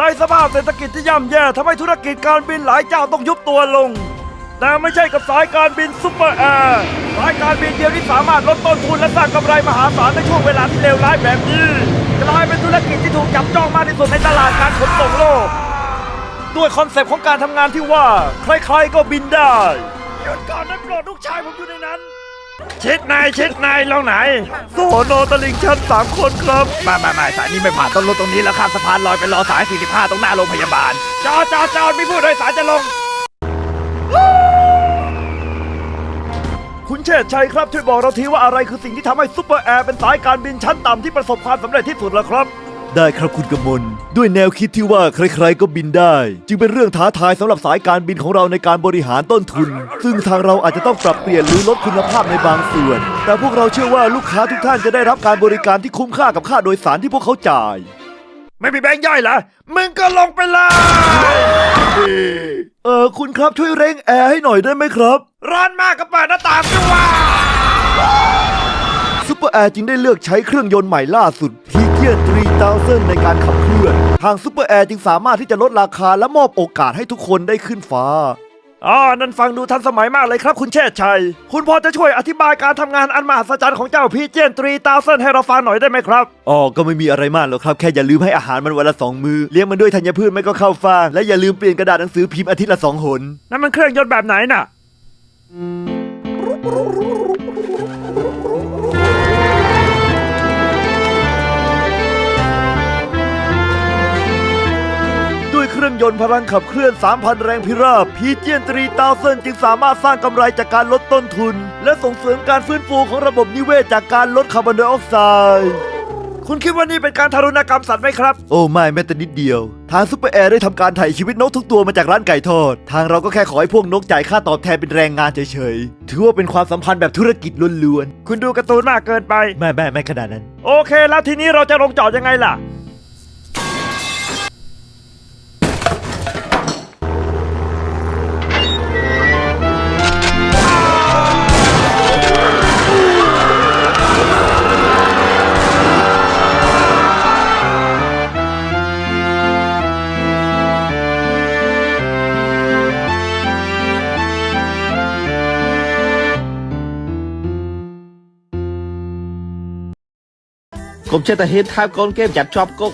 ในสภาพเศรษฐกิจที่ย่ำแย่ทำให้ธุรกิจการบินหลายเจ้าต้องยุบตัวลง แต่ไม่ใช่กับสายการบินซุปเปอร์แอร์สายการบินเดียวที่สามารถลดต้นทุนและสร้างกำไรมหาศาลในช่วงเวลาที่เลวร้ายแบบนี้กลายเป็นธุรกิจที่ถูกจับจ้องมากที่สุดในตลาดการขนส่งโลก ด้วยคอนเซปต์ของการทำงานที่ว่า ใครๆก็บินได้หยุดก่อนนะโปรดลูกชายผมอยู่ในนั้น ช็ดนายเช็ดนายแล้วไหนโซโนตลิงชันสามคนครับ มามามาสายนี้ไม่ผ่านต้นรถตรงนี้แล้วข้ามสะพานลอยไปรอสาย 45 ตรงหน้าโรงพยาบาล จอดจอดจอดมีผู้โดยสารจะลง คุณเชษฐ์ชัยครับช่วยบอกเราทีว่าอะไรคือสิ่งที่ทำให้ซุปเปอร์แอร์เป็นสายการบินชั้นต่ำที่ประสบความสำเร็จที่สุดล่ะครับ ได้ครับคุณกมล ด้วยแนวคิดที่ว่าใครๆก็บินได้ จึงเป็นเรื่องท้าทายสำหรับสายการบินของเราในการบริหารต้นทุน ซึ่งทางเราอาจจะต้องปรับเปลี่ยนหรือลดคุณภาพในบางส่วน แต่พวกเราเชื่อว่าลูกค้าทุกท่านจะได้รับการบริการที่คุ้มค่ากับค่าโดยสารที่พวกเขาจ่าย ไม่มีแบงค์ย่อยเหรอ มึงก็ลงไปเลยเออคุณครับช่วยเร่งแอร์ให้หน่อยได้ไหมครับ ร้อนมากก็เปิดหน้าต่างด้วยว่าซูเปอร์แอร์จึงได้เลือกใช้เครื่องยนต์ใหม่ล่าสุด p ีเกี ยน3000 ในการขับเคลื่อน ทางซูเปอร์แอร์จึงสามารถที่จะลดราคาและมอบโอกาสให้ทุกคนได้ขึ้นฟ้าอ๋อนั่นฟังดูทันสมัยมากเลยครับคุณเชษฐ์ชัย คุณพอจะช่วยอธิบายการทำงานอันมหัศจรรย์ของเจ้าพีเจียน3000ให้เราฟังหน่อยได้ไหมครับ อ๋อ ก็ไม่มีอะไรมากหรอกครับ แค่อย่าลืมให้อาหารมันวันละสองมือ เลี้ยงมันด้วยธัญพืชไม่ก็ข้าวฟ่าง และอย่าลืมเปลี่ยนกระดาษหนังสือพิมพ์อาทิตย์ละสองหน นั่นมันเครื่องยนต์แบบไหนน่ะ รื่องยนต์พลังขับเคลื่อน 3,000 แรงพิราบพีเจียนตรีตาเซนจึงสามารถสร้างกำไรจากการลดต้นทุน และส่งเสริมการฟื้นฟูของระบบนิเวศจากการลดคาร์บอนไดออกไซด์คุณคิดว่านี่เป็นการทารุณกรรมสัตว์ไหมครับ โอ้ไม่แม้แต่นิดเดียว ทางซูเปอร์แอร์ได้ทำการถ่ายชีวิตนกทุกตัวมาจากร้านไก่ทอด ทางเราก็แค่ขอให้พวกนกจ่ายค่าตอบแทนเป็นแรงงานเฉยๆ ถือว่าเป็นความสัมพันธ์แบบธุรกิจล้วนๆ คุณดูการ์ตูนมากเกินไป ไม่ไม่ไม่ขนาดนั้น โอเค แล้วทีนี้เราจะลงจอดยังไงล่ะ ผมเชต่เฮดทามโกนเกมจัดชอบกก